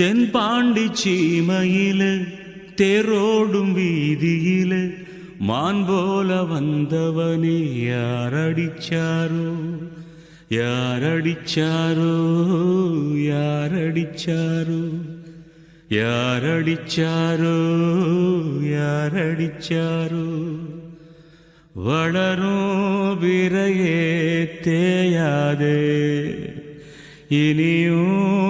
தென்பாண்டி சீமையில தேரோடும் வீதியில மான் போல வந்தவனே யாரடிச்சாரோ? யாரடிச்சாரோ? யாரடிச்சாரோ? யாரடிச்சாரோ? யாரடிச்சாரோ? வளரும் விரையே தேயாதே இனியும்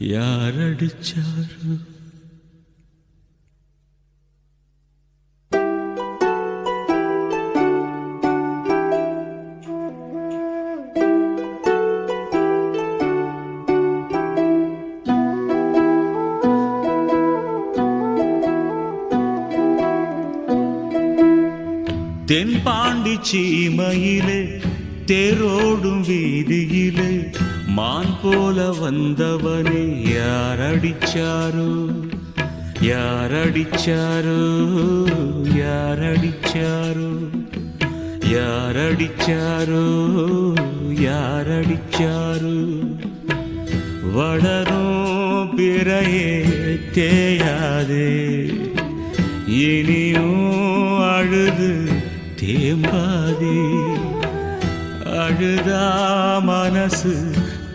யாரடிச்சாரோ? தென்பாண்டி சீமையிலே தேரோடும் வீதியிலே மான் போல வந்தவனே யாரடிச்சாரோ? யார் அடிச்சாரோ யார் அடிச்சாரோ வளரும் பிறையே தேயாதே இனியும் அழுது தேம்பாதே. அழுதா மனசு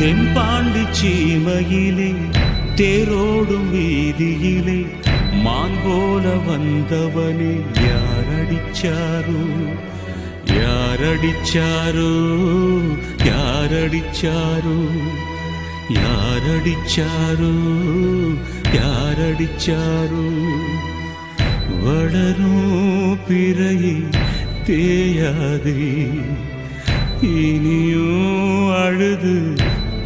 தென்பாண்டு சீமையிலே தேரோடும் வீதியிலே மான் போல வந்தவனே யாரடிச்சாரோ? யாரடிச்சாரோ? யாரடிச்சாரோ? யாரடிச்சாரோ? யாரடிச்சாரோ? வளரும் பிறையை தேயாதே இனியும் அழுது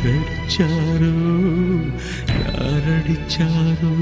யாரடிச்சாரோ யாரடிச்சாரோ